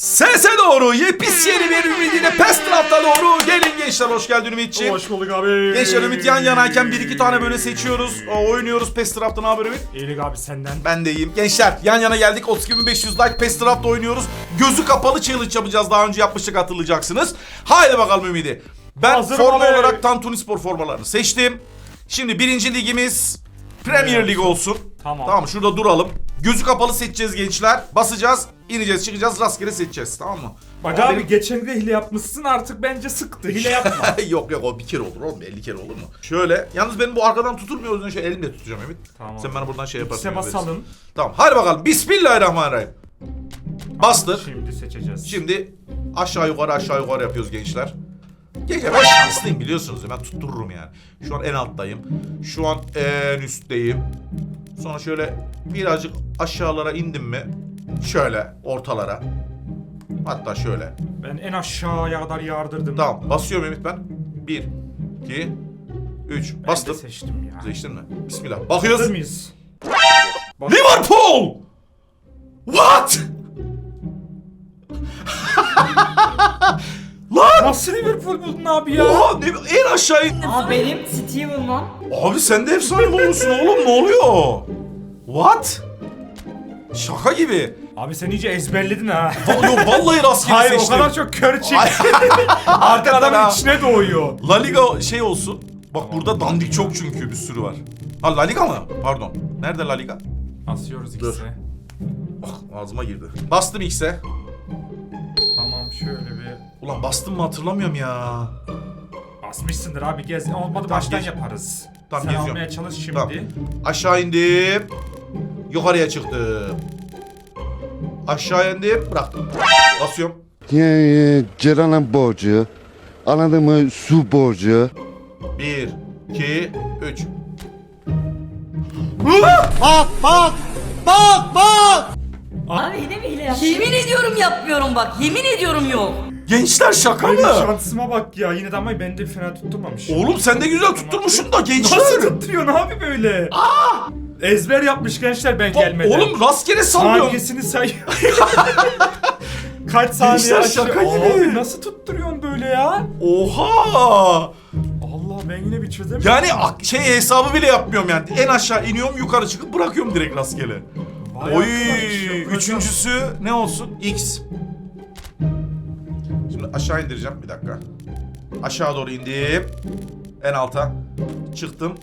Sese doğru yepis yeni bir ümidiyle pes tarafta doğru gelin gençler hoş geldin Ümitçi. Hoş bulduk abi. Gençler Ümit yan yanayken bir iki tane böyle seçiyoruz. O, oynuyoruz pes tarafta ne haber Ümit? İyilik abi senden. Ben de iyiyim. Gençler yan yana geldik 32.500 like pes tarafta oynuyoruz. Gözü kapalı challenge yapacağız daha önce yapmıştık hatırlayacaksınız. Haydi bakalım Ümidi. Ben Hazırım forma abi. olarak Tantuni Spor formalarını seçtim. Şimdi birinci ligimiz Premier Lig olsun. Tamam. Tamam şurada duralım. Gözü kapalı seçeceğiz gençler. Basacağız, ineceğiz, çıkacağız, rastgele seçeceğiz. Tamam mı? Bak Ama abi benim- geçen de hile yapmışsın artık bence sıktı. Hile yapma. yok yok o bir kere olur oğlum 50 kere olur mu? Şöyle yalnız benim bu arkadan tutulmuyor o yüzden şöyle elimle tutacağım Ümit. Tamam. Sen bana buradan şey yaparsın. İkise verirsin. Tamam hadi bakalım Bismillahirrahmanirrahim. Bastır. Şimdi seçeceğiz. Şimdi aşağı yukarı aşağı yukarı yapıyoruz gençler. Gençler ben şanslıyım biliyorsunuz ben tuttururum yani. Şu an en alttayım. Şu an en üstteyim. Sonra şöyle birazcık aşağılara indim mi? Şöyle ortalara. Hatta şöyle. Ben en aşağıya kadar yardırdım. Tamam basıyorum Ümit ben. 1, 2, 3. Ben Bastım. de seçtim ya. Seçtin mi? Bismillah. Hazır Bakıyoruz. mıyız? Liverpool! What? Nasıl Liverpool buldun abi ya? Oha ne, en aşağı in- Aa benim Steven lan. Abi sen de efsane olmuşsun oğlum ne oluyor? What? Şaka gibi. Abi sen iyice ezberledin ha. Yok vallahi rastgele Hayır o seçtim. kadar çok kör çek. Ay, Artık adamın ha. içine doğuyor. La Liga şey olsun. Bak burada dandik çok çünkü bir sürü var. Ha La Liga mı? Pardon. Nerede La Liga? Asıyoruz Dur. ikisi. Ah ağzıma girdi. Bastım X'e. Ulan bastım mı hatırlamıyorum ya. Basmışsındır abi gez. Olmadı Tamam, baştan geç. yaparız. Tamam, Sen geziyorum. almaya çalış şimdi. Tamam. Aşağı indim. Yukarıya çıktım. Aşağı indim. Bıraktım. Basıyorum. Yani Ceren'in borcu, anladın mı su borcu. Bir, iki, üç. Abi yine mi hile yaptın? Yemin ediyorum yapmıyorum bak. Yemin ediyorum yok. Gençler şaka Benim mı? şansıma bak ya. Yine de ama ben de fena tutturmamış. Oğlum sen de güzel tutturmuşsun da gençler. Nasıl tutturuyorsun abi böyle? Ezber yapmış gençler ben gelmeden. Oğlum rastgele sallıyorum. Saniyesini say. Kaç saniye Gençler aşağı- şaka Abi gibi. nasıl tutturuyorsun böyle ya? Oha! Allah ben yine bir çözemedim. Yani ak- şey hesabı bile yapmıyorum yani. En aşağı iniyorum yukarı çıkıp bırakıyorum direkt rastgele. Vay Oy! arkadaş. Üçüncüsü ne olsun? X. Şimdi aşağı indireceğim bir dakika. Aşağı doğru indim. En alta. Çıktım.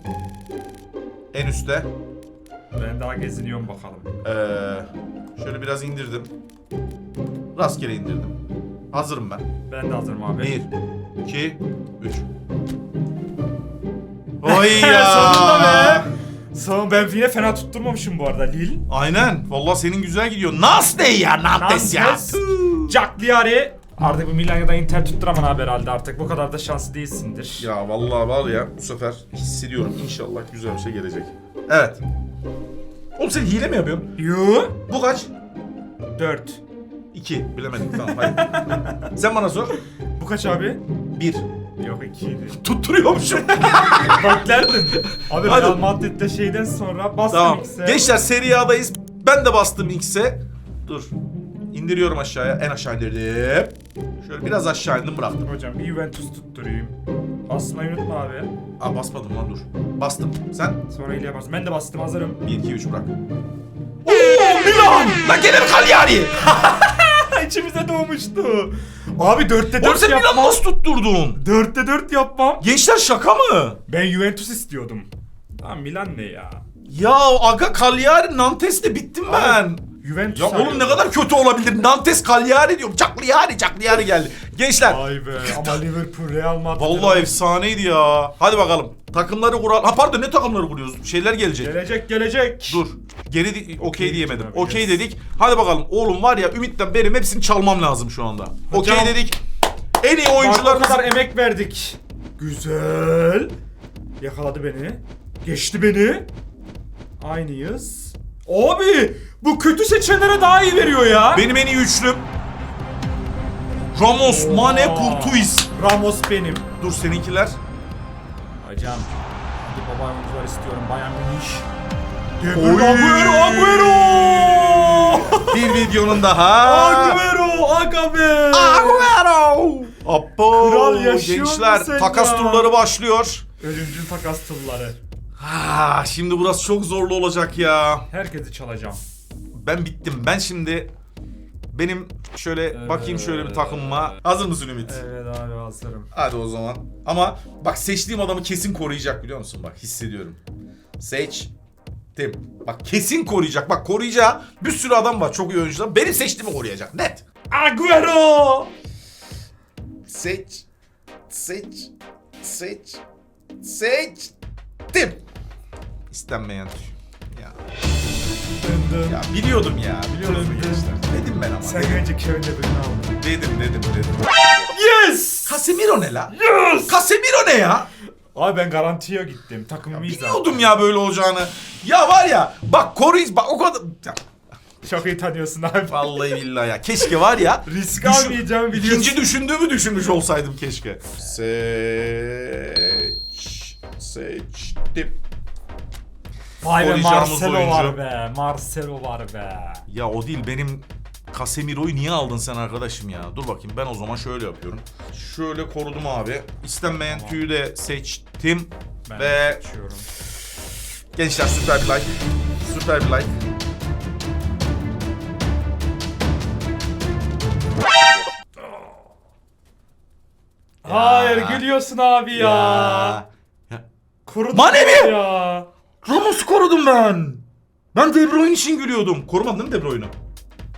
En üste. Ben daha geziniyorum bakalım. Ee, şöyle biraz indirdim. Rastgele indirdim. Hazırım ben. Ben de hazırım abi. Bir, iki, üç. Oy ya. Sonunda be. Son ben yine fena tutturmamışım bu arada Lil. Aynen. Vallahi senin güzel gidiyor. Nas ne ya? Nantes ya. Nantes. Cagliari. Artık bu Milanya'da Inter tutturaman abi herhalde artık. Bu kadar da şanslı değilsindir. Ya vallahi var ya bu sefer hissediyorum. İnşallah güzel bir şey gelecek. Evet. Oğlum sen hile mi yapıyorsun? Yu. Bu kaç? 4. İki. Bilemedik tamam hadi. sen bana sor. Bu kaç abi? Bir. Yok 2 idi. Tutturuyormuşum. Beklerdin. Abi Hadi. Real Madrid'de şeyden sonra bastım tamam. X'e. Gençler Serie A'dayız. Ben de bastım X'e. Dur. İndiriyorum aşağıya. En aşağı indirdim. Şöyle biraz aşağı indim bıraktım. Hocam bir Juventus tutturayım. Basmayı unutma abi. Aa basmadım lan dur. Bastım. Sen? Sonra ile yaparsın. Ben de bastım hazırım. 1 2 3 bırak. Oo Milan! La gelir Cagliari. İçimize doğmuştu. Abi 4'te 4 Oğlum sen yapmam. Milan nasıl tutturdun? 4'te 4 yapmam. Gençler şaka mı? Ben Juventus istiyordum. Tamam Milan ne ya? Ya aga Cagliari Nantes'te bittim ben. Juventus Ya oğlum ne kadar kötü olabilir? Nantes Cagliari diyorum. Cagliari, Cagliari geldi. Gençler Vay be ama Liverpool Real Madrid. vallahi efsaneydi ya. Hadi bakalım. Takımları kural. Ha pardon ne takımları kuruyoruz? Şeyler gelecek. Gelecek gelecek. Dur. Geri di- okey diyemedim. abi, Okey yes. dedik. Hadi bakalım. Oğlum var ya Ümit'ten benim hepsini çalmam lazım şu anda. Okey Hocam. dedik. En iyi Bak, o oyuncularımız kadar emek verdik. Güzel. Yakaladı beni. Geçti beni. Aynıyız. Abi bu kötü seçenlere daha iyi veriyor ya. benim en iyi üçlüm. Ramos, Mane, Kurtuiz. Ramos benim. Dur seninkiler. Hocam. Hadi baba oyuncular istiyorum. Bayern Münih. De Oy. Bruyne, Agüero, Agüero. Bir videonun daha. Agüero, aga abi. Agüero! Apo! Kral yaşıyor Gençler takas ya? turları başlıyor. Ölümcül takas tılları. Ah, şimdi burası çok zorlu olacak ya. Herkesi çalacağım. Ben bittim. Ben şimdi benim şöyle bakayım şöyle bir takımıma. Hazır mısın Ümit? Evet abi hazırım. Hadi o zaman. Ama bak seçtiğim adamı kesin koruyacak biliyor musun? Bak hissediyorum. Seç. Tim. Bak kesin koruyacak. Bak koruyacağı bir sürü adam var. Çok iyi oyuncular. Benim seçtiğimi koruyacak. Net. Agüero! Seç. Seç. Seç. Seç. Tim. İstenmeyen tüy. Ya, ya biliyordum ya. Biliyordum gençler. Dedim ben ama. Sen dedim. önce Kevin De Bruyne aldın. Dedim dedim dedim. Yes! Casemiro ne la? Yes! Casemiro ne ya? Abi ben garantiye gittim. Takımımı izah. Biliyordum ya böyle olacağını. Ya var ya bak koruyuz bak o kadar... Ya, Çok iyi tanıyorsun abi. vallahi billahi ya. Keşke var ya. Risk düşün- almayacağım biliyorsun. İkinci düşündüğümü düşünmüş olsaydım keşke. Seç. Seçtim. Vay be Koruyacağımız Marcelo oyuncu. var be. Marcelo var be. Ya o değil benim Casemiro'yu niye aldın sen arkadaşım ya? Dur bakayım ben o zaman şöyle yapıyorum. Şöyle korudum abi. İstenmeyen tüyü de seçtim. Ben Ve açıyorum. gençler süper bir like. Süper bir like. Hayır gülüyorsun abi ya. ya. Kurudun Mane mi? Ya. Ramos'u korudum ben. Ben De Bruyne için gülüyordum. Korumadın değil mi De Bruyne'u?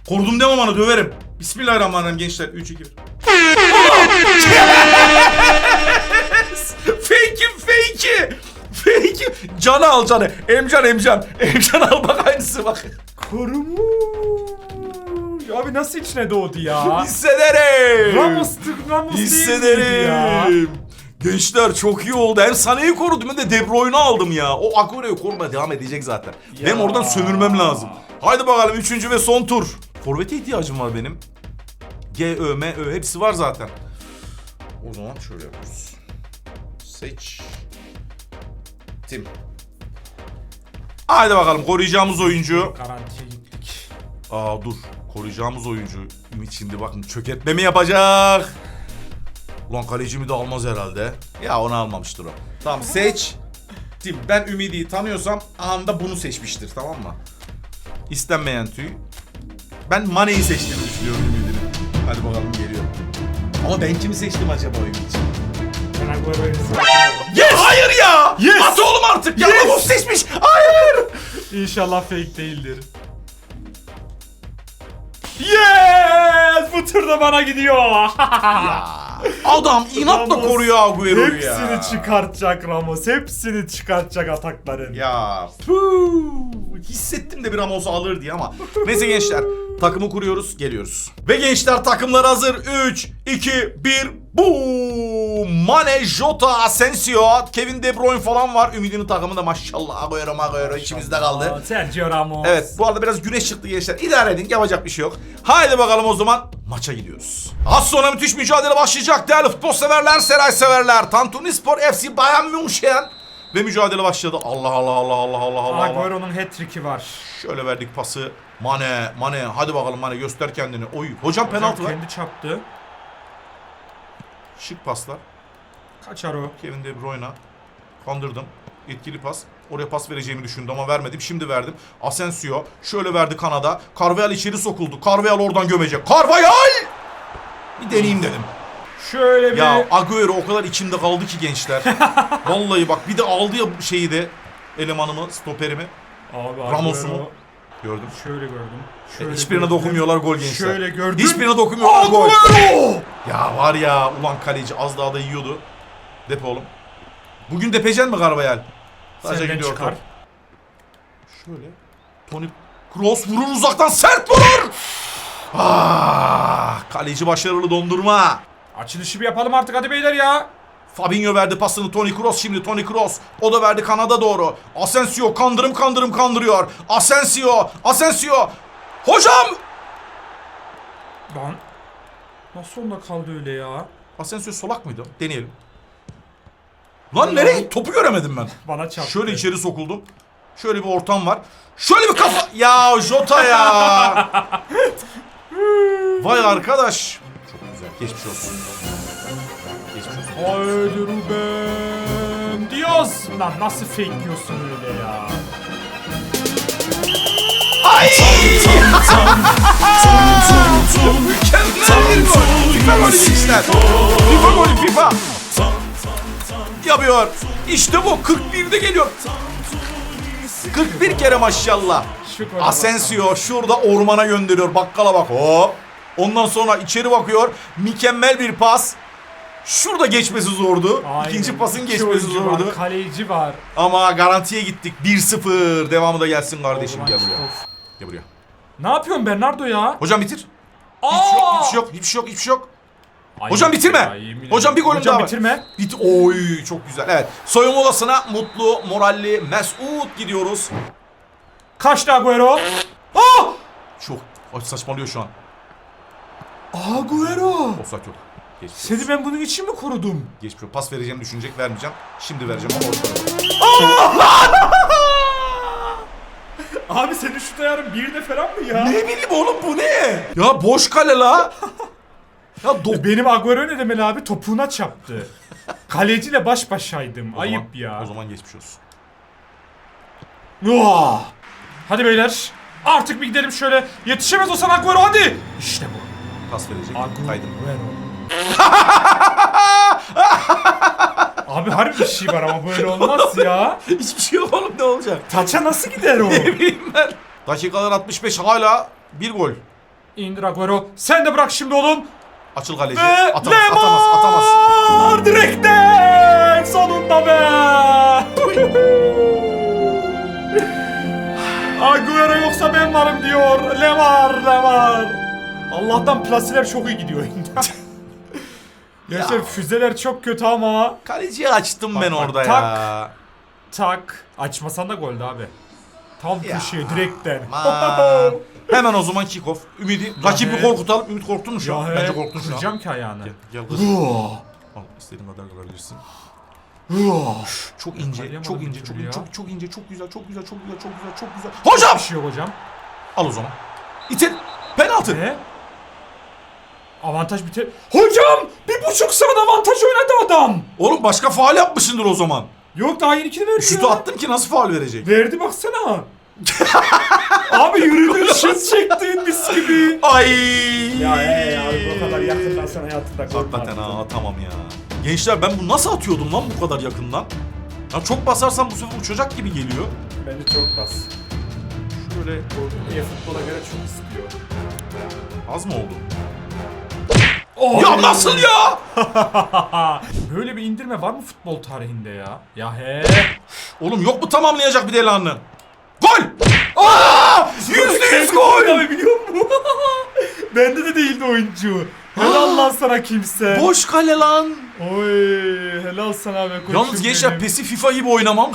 Korudum demem bana döverim. Bismillahirrahmanirrahim gençler. 3 2 1. Fake'im fake'i. Fake'i. Canı al canı. Emcan emcan. Emcan al bak aynısı bak. Korumuş. Abi nasıl içine doğdu ya? Hissederim. Ramos, Ramos değil miydi ya? Hissederim. Gençler çok iyi oldu. Hem Sané'yi korudum hem de De Bruyne'u aldım ya. O Agüero'yu korumaya devam edecek zaten. Ya. Benim oradan sömürmem lazım. Haydi bakalım üçüncü ve son tur. Forvet'e ihtiyacım var benim. G, Ö, M, Ö hepsi var zaten. O zaman şöyle yapıyoruz. Seç. Tim. Haydi bakalım koruyacağımız oyuncu. Garantiye gittik. Aa dur. Koruyacağımız oyuncu Ümit şimdi bakın çökertmemi yapacak. Ulan kalecimi de almaz herhalde. Ya onu almamıştır o. Tamam seç. Tim ben Ümidi'yi tanıyorsam anda bunu seçmiştir tamam mı? İstenmeyen tüy. Ben Mane'yi seçtiğimi düşünüyorum Ümidi'nin. Hadi bakalım geliyor. Ama ben kimi seçtim acaba Ümit için? Ben Agüero'yu Yes! Hayır ya! Yes! At oğlum artık ya! Yes! Ramos seçmiş! Hayır! İnşallah fake değildir. Yes! Bu turda bana gidiyor. Adam inatla Ramos koruyor Agüero'yu ya. Hepsini çıkartacak Ramos. Hepsini çıkartacak atakların. Ya puh, hissettim de bir Ramos alır diye ama. Neyse gençler takımı kuruyoruz geliyoruz. Ve gençler takımlar hazır. 3, 2, 1, boom! Mane, Jota, Asensio, Kevin De Bruyne falan var. Ümidinin takımı da maşallah Agüero Agüero içimizde kaldı. Sergio Ramos. Evet bu arada biraz güneş çıktı gençler. İdare edin yapacak bir şey yok. Haydi bakalım o zaman maça gidiyoruz. Az sonra müthiş mücadele başlayacak değerli futbol severler, Seray severler. Tantuni Spor FC Bayern München. Ve mücadele başladı. Allah Allah Allah Allah Allah Allah Allah. Agüero'nun hat-trick'i var. Şöyle verdik pası. Mane, Mane. Hadi bakalım Mane göster kendini. Oy. Hocam penaltı var. Kendi çaptı. Şık paslar. Kaçar o. Kevin De Bruyne. Kandırdım. Etkili pas. Oraya pas vereceğimi düşündüm ama vermedim. Şimdi verdim. Asensio şöyle verdi kanada. Carvajal içeri sokuldu. Carvajal oradan gömecek. Carvajal! Bir deneyeyim dedim. Şöyle bir... Ya Agüero o kadar içimde kaldı ki gençler. Vallahi bak bir de aldı ya şeyi de elemanımı, stoperimi. Abi Ramos'u Agüero-? Gördüm. Şöyle gördüm. E, Şöyle Hiçbirine gördüm. dokunmuyorlar gol gençler. Şöyle gördüm. Hiçbirine dokunmuyorlar gol. Agüero! Ya var ya ulan kaleci az daha da yiyordu. Depe oğlum. Bugün depecen mi Carvajal? Sadece Senden gidiyor çıkar. top. Şöyle. Tony Kroos vurur uzaktan sert vurur. Ah, kaleci başarılı dondurma. Açılışı bir yapalım artık hadi beyler ya. Fabinho verdi pasını Toni Kroos şimdi Toni Kroos. O da verdi kanada doğru. Asensio kandırım kandırım kandırıyor. Asensio, Asensio. Hocam! Lan. Nasıl onda kaldı öyle ya? Asensio solak mıydı? Deneyelim. Lan nereye? Topu göremedim ben. Bana çarptı. Şöyle içeri sokuldum. Şöyle bir ortam var. Şöyle bir kafa... Ya Jota ya! Vay arkadaş. Çok güzel. Geçmiş olsun. Geçmiş olsun. Haydi Ruben Diaz. Lan nasıl fake diyorsun öyle ya? Ay! Mükemmel bir gol. FIFA golü gençler. FIFA golü FIFA. Yapıyor. İşte bu 41'de geliyor. 41 kere maşallah. Asensio şurada ormana gönderiyor. Bakkala bak. Hop. Ondan sonra içeri bakıyor. Mükemmel bir pas. Şurada geçmesi zordu. Aynen. İkinci pasın geçmesi var, zordu. kaleci var. Ama garantiye gittik. 1-0. Devamı da gelsin kardeşim. Gel buraya. Gel buraya. Ne yapıyorsun Bernardo ya? Hocam bitir. Aa! Hiçbir şey yok, hiçbir şey yok, hiçbir şey yok. Ay, Hocam bitirme. ya, Hocam bir golüm daha var. bitirme. Bit Oy çok güzel. Evet. Soyunma odasına mutlu, moralli, mesut gidiyoruz. Kaçtı Agüero. Aa! Çok Ay, saçmalıyor şu an. Agüero. Offside yok. Geçmiş Seni ben bunun için mi korudum? Geçmiş olsun. Pas vereceğimi düşünecek, vermeyeceğim. Şimdi vereceğim ama ortada. Abi senin şu ayarın bir de falan mı ya? Ne bileyim oğlum bu ne? Ya boş kale la. Ya do- Benim Agüero ne demeli abi? Topuğuna çarptı. Kaleciyle baş başaydım. O zaman- Ayıp ya. O zaman geçmiş olsun. Uah! Hadi beyler. Artık bir gidelim şöyle. Yetişemez olsan Agüero hadi. İşte bu. Pas verecek. Agüero. Abi harbi bir şey var ama böyle olmaz ya. Hiçbir şey yok oğlum ne olacak? Taça nasıl gider o? bileyim ben. Dakikalar 65 hala bir gol. İndir Agüero. Sen de bırak şimdi oğlum. Açıl kaleci. Ve Atamaz, Lemar! atamaz, atamaz. Direkten! Sonunda be! Agüero yoksa ben varım diyor. Lemar, Lemar. Allah'tan plasiler çok iyi gidiyor Gerçekten füzeler çok kötü ama. Kaleciyi açtım ben Bak, bak, orada tak. ya. Tak. Açmasan da goldü abi. Tam Ya, köşeye direkten. Aman. Hemen o zaman kick off. Ümidi rakibi he. korkutalım. Ümit korktun mu şu an? Ya Bence he, korktun şu an. kıracağım ki ayağını. Gel, gel kız. Al istediğin kadar kırabilirsin. Çok ince, Yakalayamadım çok bir ince, çok türlü ince, ya. çok, çok ince, çok güzel, çok güzel, çok güzel, çok güzel, çok güzel. Hocam! Bir şey yok hocam. Al o zaman. İtin. Penaltı. Ne? Avantaj biter. Hocam! Bir buçuk saat avantaj oynadı adam. Oğlum başka faal yapmışsındır o zaman. Yok daha yeni ikini verdi Şutu ya. attım ki nasıl faal verecek? Verdi baksana. Abi yürüdün şut çektin mis gibi. Ay! Ya hey abi bu kadar yakından sen hayatında Hakikaten ha atamam ya. Gençler ben bu nasıl atıyordum lan bu kadar yakından? Ya çok basarsam bu sefer uçacak gibi geliyor. Bence çok bas. Şöyle E-futbola göre çok istiyor. az mı oldu? Oh. Ya nasıl ya? Böyle bir indirme var mı futbol tarihinde ya? Ya he. Oğlum yok mu tamamlayacak bir delanı? Gol! Aa! Yüzde yüz gol! Abi biliyor musun? Bende de değildi oyuncu. Helal lan sana kimse. Boş kale lan. Oy helal sana be koçum Yalnız gençler benim. PES'i FIFA gibi oynamam.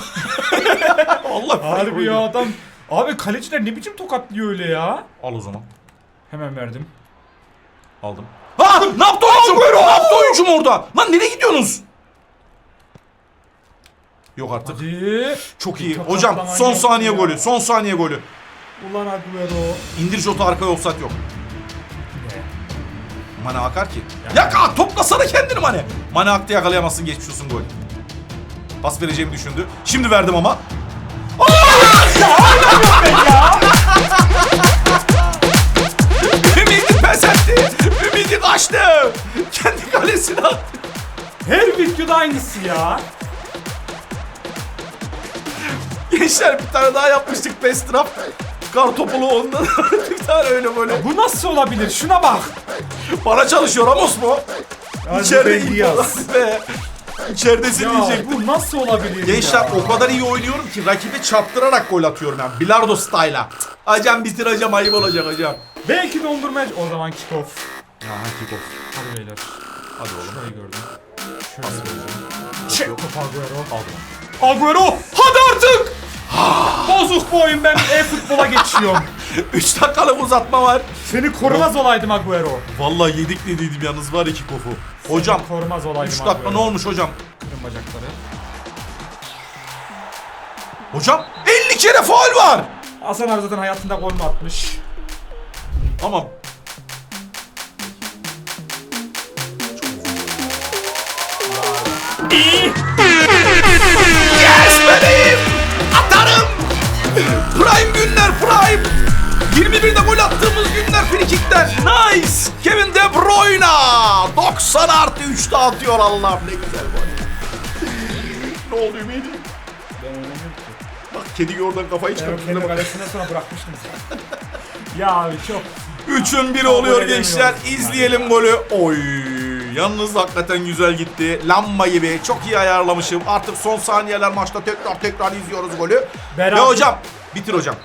Allah Harbi ya adam. Abi kaleciler ne biçim tokatlıyor öyle ya? Al o zaman. Hemen verdim. Aldım. Ha! Ne yaptı oyuncum? Ne yaptı oyuncum orada? Lan nereye gidiyorsunuz? Yok artık. Hadi. Çok iyi. Tokatlaman Hocam son saniye ya. golü. Son saniye golü. Ulan Agüero. İndir jotu arkaya offside yok. Mane akar ki. Ya ka toplasana kendini Mane. Mane aktı yakalayamazsın geçmiş olsun gol. Pas vereceğimi düşündü. Şimdi verdim ama. Ümidi pes etti. Ümidi kaçtı. Kendi kalesine attı. Her videoda aynısı ya. Gençler bir tane daha yapmıştık best trap. Kar topulu ondan bir tane öyle böyle. Bu nasıl olabilir? Şuna bak. Bana çalışıyor Amos mu? İçeride iyi be. İçeridesin Ya diyecek. bu nasıl olabilir Gençler ya? o kadar iyi oynuyorum ki rakibi çarptırarak gol atıyorum yani. Bilardo style'a. Hocam bitir hocam ayıp olacak hocam. Belki dondurmaya... O zaman kick off. Ya kick off. Hadi beyler. Hadi oğlum. Şurayı gördüm. Şöyle Pas gördüm. Çek Yok. top Agüero. Aldım. Agüero hadi artık. Bozuk bu oyun ben e-futbola geçiyorum. 3 dakikalık uzatma var. Seni korumaz olaydım Agüero. Vallahi yedik dediydim yalnız var ya kick off'u. Hocam Seni korumaz olaydım 3 dakika ne olmuş hocam? Kırın bacakları. Hocam 50 kere faul var. Hasan abi zaten hayatında gol mü atmış? Ama Yes bebeğim! Atarım! Prime günler prime! 21'de gol attığımız günler frikikler. Nice! Kevin De Bruyne! 90 artı 3'te atıyor Allah'ım ne güzel gol. ne oldu ki. Bak kedi oradan kafayı Ben çıkarttı. kendi kalesinden sonra bırakmıştım ya abi çok. Üçün biri oluyor gençler. İzleyelim golü. Oy. Yalnız hakikaten güzel gitti. Lamba gibi. Çok iyi ayarlamışım. Artık son saniyeler maçta tekrar tekrar izliyoruz golü. Beraber- Ve hocam. Bitir hocam.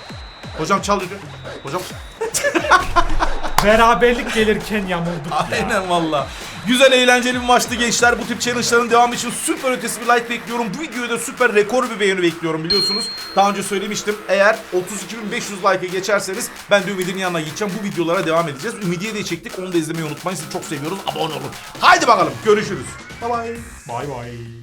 Hocam çal dedi. Hocam. Beraberlik gelirken yamulduk ya. Aynen valla. Güzel eğlenceli bir maçtı gençler. Bu tip challenge'ların devamı için süper ötesi bir like bekliyorum. Bu videoya da süper rekor bir beğeni bekliyorum biliyorsunuz. Daha önce söylemiştim. Eğer 32.500 like'ı geçerseniz ben de Ümit'in yanına gideceğim. Bu videolara devam edeceğiz. Ümit'iye de çektik. Onu da izlemeyi unutmayın. Sizi çok seviyoruz. Abone olun. Haydi bakalım. Görüşürüz. Bye bye. Bay bay.